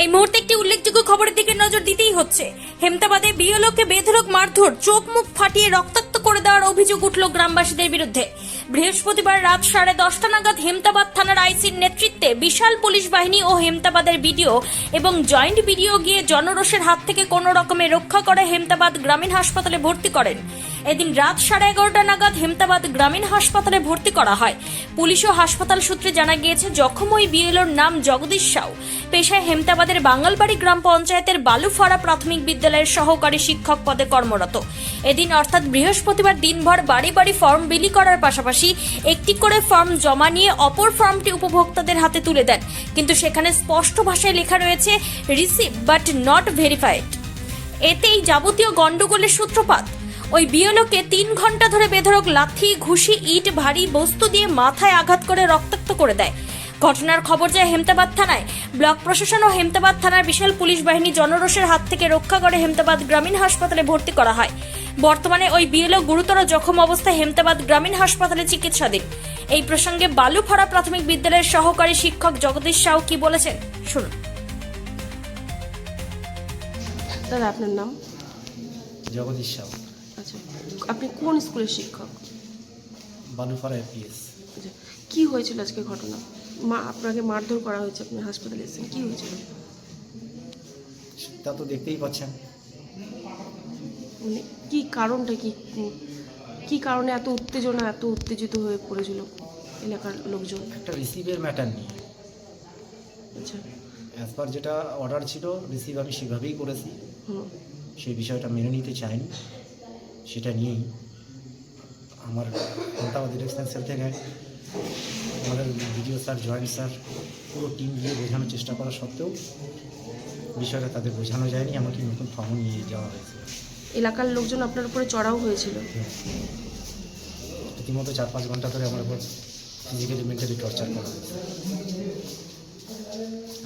এই মুহূর্তে একটি উল্লেখযোগ্য খবরের দিকে নজর দিতেই হচ্ছে। হেমতাবাদে বিয়লোকে বেধরক মারধর, চোখ মুখ ফাটিয়ে রক্তাক্ত করে দেওয়ার অভিযোগ উঠল গ্রামবাসীদের বিরুদ্ধে। বৃহস্পতিবার রাত সাড়ে দশটা নাগাদ হেমতাবাদ থানার আইসির নেতৃত্বে বিশাল পুলিশ বাহিনী ও হেমতাবাদের বিডিও এবং জয়েন্ট বিডিও গিয়ে জনরোষের হাত থেকে কোনো রকমে রক্ষা করে হেমতাবাদ গ্রামীণ হাসপাতালে ভর্তি করেন। এদিন রাত সাড়ে এগারোটা নাগাদ হেমতাবাদ গ্রামীণ হাসপাতালে ভর্তি করা হয়। পুলিশ ও হাসপাতাল সূত্রে জানা গিয়েছে জখম ওই বিএলওর নাম জগদীশ সাউ। পেশায় হেমতাবাদের বাঙ্গালবাড়ি গ্রাম পঞ্চায়েতের বালুফাড়া প্রাথমিক বিদ্যালয়ের সহকারী শিক্ষক পদে কর্মরত। এদিন অর্থাৎ বৃহস্পতিবার দিনভর বাড়ি বাড়ি ফর্ম বিলি করার পাশাপাশি একটি করে ফর্ম জমা নিয়ে অপর ফর্মটি উপভোক্তাদের হাতে তুলে দেন। কিন্তু সেখানে স্পষ্ট ভাষায় লেখা রয়েছে, রিসিভ, বাট নট ভেরিফাইড এতেই যাবতীয় গন্ডগোলের সূত্রপাত। ওই বিয়লোকে তিন ঘণ্টা ধরে বেধরক লাথি ঘুষি ইট ভারী বস্তু দিয়ে মাথায় আঘাত করে রক্তাক্ত করে দেয়। ঘটনার খবর যায় হেমতাবাদ থানায়। ব্লক প্রশাসন ও হেমতাবাদ থানার বিশাল পুলিশ বাহিনী জনরোষের হাত থেকে রক্ষা করে হেমতাবাদ গ্রামীণ হাসপাতালে ভর্তি করা হয়। বর্তমানে ওই বিএলও গুরুতর জখম অবস্থায় হেমতাবাদ গ্রামীণ হাসপাতালে চিকিৎসাধীন। এই প্রসঙ্গে বালুফাড়া প্রাথমিক বিদ্যালয়ের সহকারী শিক্ষক জগদীশ সাউ কি বলেছেন? শুনুন। দাদা আপনার নাম? জগদীশ সাউ। আচ্ছা আপনি কোন স্কুলের শিক্ষক? বালুফাড়া এপিএস আচ্ছা কি হয়েছিল আজকে ঘটনা? মা আপনাকে মারধর করা হয়েছে আপনি হাসপাতালে এসেছেন কি হয়েছিল? তা তো দেখতেই পাচ্ছেন। মানে কি কারণটা কি? কি কারণে এত উত্তেজনা এত উত্তেজিত হয়ে পড়েছিল এলাকার লোকজন? একটা রিসিভের ম্যাটার নিয়ে। আচ্ছা। অ্যাজ পার যেটা অর্ডার ছিল রিসিভ আমি সেভাবেই করেছি। হুম। সেই বিষয়টা মেনে নিতে চাইনি। সেটা নিয়েই আমার হেমতাবাদ ইলেকশন সেল থেকে আমাদের বিডিও স্যার জয়েন্ট স্যার পুরো টিম দিয়ে বোঝানোর চেষ্টা করা সত্ত্বেও বিষয়টা তাদের বোঝানো যায়নি আমাকে নতুন ফর্ম নিয়ে যাওয়া হয়েছে। এলাকার লোকজন আপনার উপরে চড়াও হয়েছিল? রীতিমতো চার পাঁচ ঘণ্টা ধরে আমার উপর ফিজিক্যালি মেন্টালি টর্চার করা হয়েছে।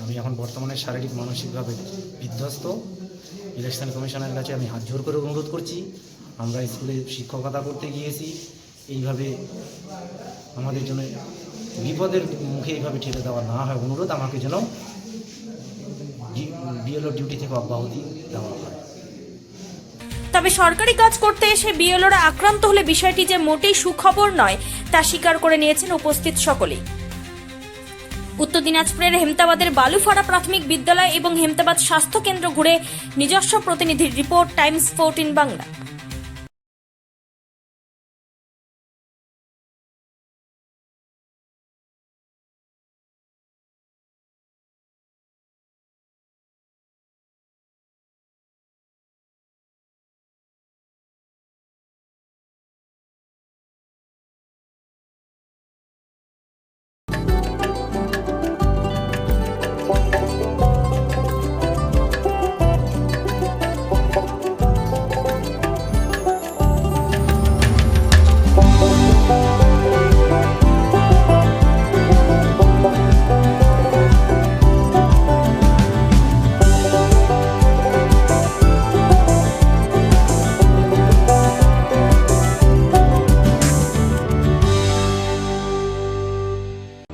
আমি এখন বর্তমানে শারীরিক মানসিকভাবে বিধ্বস্ত। ইলেকশন কমিশনের কাছে আমি হাত জোর করে অনুরোধ করছি। আমরা স্কুলে শিক্ষকতা করতে গিয়েছি, এইভাবে আমাদের জন্য বিপদের মুখে এইভাবে ঠেলে দেওয়া না হয়, অনুরোধ আমাকে যেন বিএলও ডিউটি থেকে অব্যাহতি দেওয়া হয়। তবে সরকারি কাজ করতে এসে বিএলওরা আক্রান্ত হলে বিষয়টি যে মোটেই সুখবর নয়, তা স্বীকার করে নিয়েছেন উপস্থিত সকলেই। উত্তর দিনাজপুরের হেমতাবাদের বালুফাড়া প্রাথমিক বিদ্যালয় এবং হেমতাবাদ স্বাস্থ্য কেন্দ্র ঘুরে নিজস্ব প্রতিনিধির রিপোর্ট, টাইমস, ফোরটিন বাংলা।